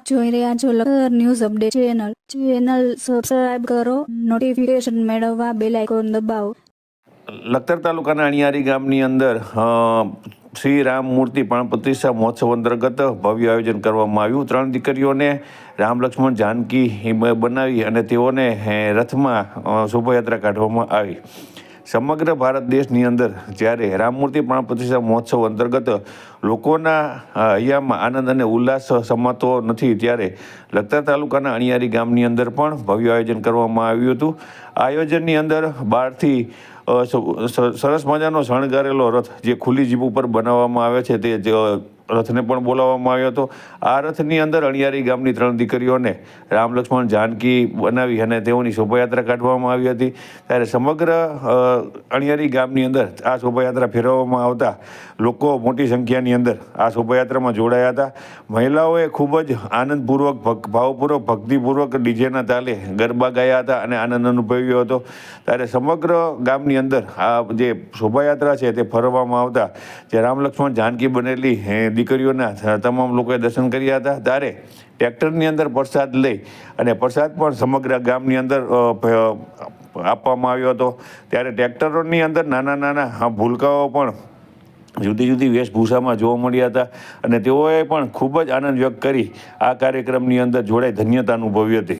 આપ જોઈ રહ્યા છો લખર news update channel. Channel subscribe કરો નોટિફિકેશન મેળવવા બેલ આઇકોન દબાવો. લખતર તાલુકાના અણિયારી ગામની અંદર શ્રી રામ મૂર્તિ પ્રતિષ્ઠા મહોત્સવ અંતર્ગત ભવ્ય આયોજન કરવામાં આવ્યું. ત્રણ દીકરીઓને રામ લક્ષ્મણ જાનકી બનાવી અને તેઓને રથમાં શોભાયાત્રા કાઢવામાં આવી. સમગ્ર ભારત દેશની અંદર જ્યારે રામમૂર્તિ પ્રાણ પ્રતિષ્ઠા મહોત્સવ અંતર્ગત લોકોના હૈયામાં આનંદ અને ઉલ્લાસ સમાતો નથી, ત્યારે લખતર તાલુકાના અણિયારી ગામની અંદર પણ ભવ્ય આયોજન કરવામાં આવ્યું હતું. આયોજનની અંદર બહારથી સરસ મજાનો શણગારેલો રથ જે ખુલ્લી જીપ ઉપર બનાવવામાં આવે છે તે રથને પણ બોલાવવામાં આવ્યો હતો. આ રથની અંદર અણિયારી ગામની ત્રણ દીકરીઓને રામ લક્ષ્મણ જાનકી બનાવી અને તેઓની શોભાયાત્રા કાઢવામાં આવી હતી. ત્યારે સમગ્ર અણિયારી ગામની અંદર આ શોભાયાત્રા ફેરવવામાં આવતા લોકો મોટી સંખ્યાની અંદર આ શોભાયાત્રામાં જોડાયા હતા. મહિલાઓએ ખૂબ જ આનંદપૂર્વક, ભક્, ભાવપૂર્વક, ભક્તિપૂર્વક ડીજેના તાલે ગરબા ગાયા હતા અને આનંદ અનુભવ્યો હતો. ત્યારે સમગ્ર ગામની અંદર આ જે શોભાયાત્રા છે તે ફરવામાં આવતા, જે રામ લક્ષ્મણ જાનકી બનેલી દીકરીઓના તમામ લોકોએ દર્શન કર્યા હતા. ત્યારે ટ્રેક્ટરની અંદર પ્રસાદ લઈ અને પ્રસાદ પણ સમગ્ર ગામની અંદર આપવામાં આવ્યો હતો. ત્યારે ટ્રેક્ટરોની અંદર નાના નાના ભૂલકાઓ પણ જુદી જુદી વેશભૂષામાં જોવા મળ્યા હતા અને તેઓએ પણ ખૂબ જ આનંદ વ્યક્ત કરી. આ કાર્યક્રમની અંદર જોડાઈ ધન્યતા અનુભવી હતી.